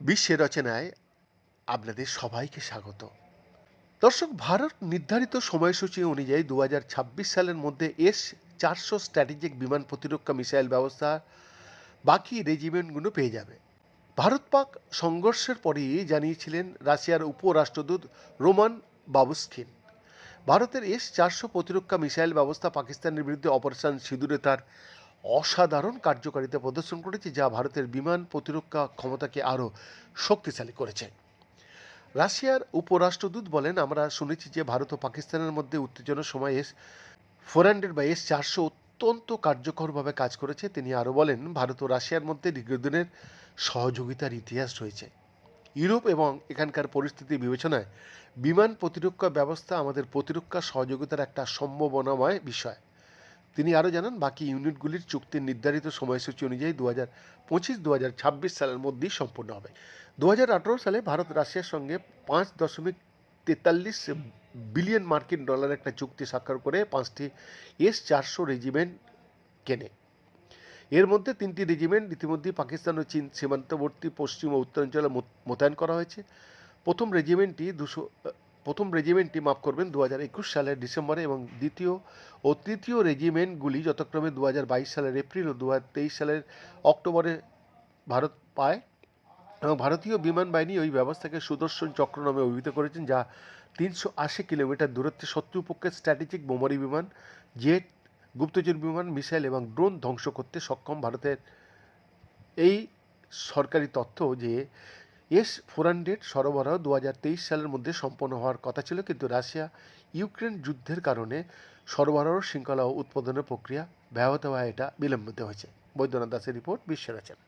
বিশ্বের রচনায় আপনাদের সবাইকে স্বাগত। দর্শক, ভারত নির্ধারিত সময়সূচি অনুযায়ী দু হাজার ছাব্বিশ সালের মধ্যে এস চারশো স্ট্র্যাটেজিক বিমান প্রতিরক্ষা মিসাইল ব্যবস্থা বাকি রেজিমেন্টগুলো পেয়ে যাবে। ভারত পাক সংঘর্ষের পরেই জানিয়েছিলেন রাশিয়ার উপরাষ্ট্রদূত রোমান বাবুস্কিন। ভারতের এস চারশো প্রতিরক্ষা মিসাইল ব্যবস্থা পাকিস্তানের বিরুদ্ধে অপারেশন সিঁদুরে তার অসাধারণ কার্যকারিতা প্রদর্শন করেছে, যা ভারতের বিমান প্রতিরক্ষা ক্ষমতাকে আরও শক্তিশালী করেছে। রাশিয়ার উপরাষ্ট্রদূত বলেন, আমরা শুনেছি যে ভারত ও পাকিস্তানের মধ্যে উত্তেজনার সময় এস ফোর হান্ড্রেড বা এস চারশো অত্যন্ত কার্যকরভাবে কাজ করেছে। তিনি আরও বলেন, ভারত ও রাশিয়ার মধ্যে দীর্ঘদিনের সহযোগিতার ইতিহাস রয়েছে। ইউরোপ এবং এখানকার পরিস্থিতি বিবেচনায় বিমান প্রতিরক্ষা ব্যবস্থা আমাদের প্রতিরক্ষা সহযোগিতার একটা সম্ভাবনাময় বিষয়। তিনি আরও জানান, বাকি ইউনিটগুলির চুক্তির নির্ধারিত সময়সূচি অনুযায়ী দু হাজার পঁচিশ দু হাজার ছাব্বিশ সালের মধ্যেই সম্পূর্ণ হবে। দু হাজার আঠারো সালে ভারত রাশিয়ার সঙ্গে পাঁচ দশমিক তেতাল্লিশ বিলিয়ন মার্কিন ডলার একটা চুক্তি স্বাক্ষর করে পাঁচটি এস চারশো রেজিমেন্ট কেনে। এর মধ্যে তিনটি রেজিমেন্ট ইতিমধ্যেই পাকিস্তান ও চীন সীমান্তবর্তী পশ্চিম ও উত্তরাঞ্চলে মোত- মোতায়েন করা হয়েছে। প্রথম রেজিমেন্টটি দুশো, প্রথম রেজিমেন্টটি মাফ করবেন দু হাজার একুশ সালের ডিসেম্বরে এবং দ্বিতীয় ও তৃতীয় রেজিমেন্টগুলি যথাক্রমে দু হাজার বাইশ সালের এপ্রিল ও দু হাজার তেইশ সালের অক্টোবরে ভারত পায়। এবং ভারতীয় বিমান বাহিনী ওই ব্যবস্থাকে সুদর্শন চক্র নামে অভিহিত করেছেন, যা তিনশো আশি কিলোমিটার দূরত্বে শত্রুপক্ষের স্ট্র্যাটেজিক বোমারি বিমান জেট গুপ্তচর বিমান, মিসাইল এবং ড্রোন ধ্বংস করতে সক্ষম ভারতের এই সরকারি তথ্য যে এস ফোর হান্ড্রেড সরবরাহ দু হাজার তেইশ সালের মধ্যে সম্পন্ন হওয়ার কথা ছিল, কিন্তু রাশিয়া ইউক্রেন যুদ্ধের কারণে সরবরাহ, শৃঙ্খলা ও উৎপাদনের প্রক্রিয়া ব্যাহত হওয়া এটা বিলম্বিত হয়েছে। বৈদ্যনাথ দাসের রিপোর্ট বিশ্বের রচনা।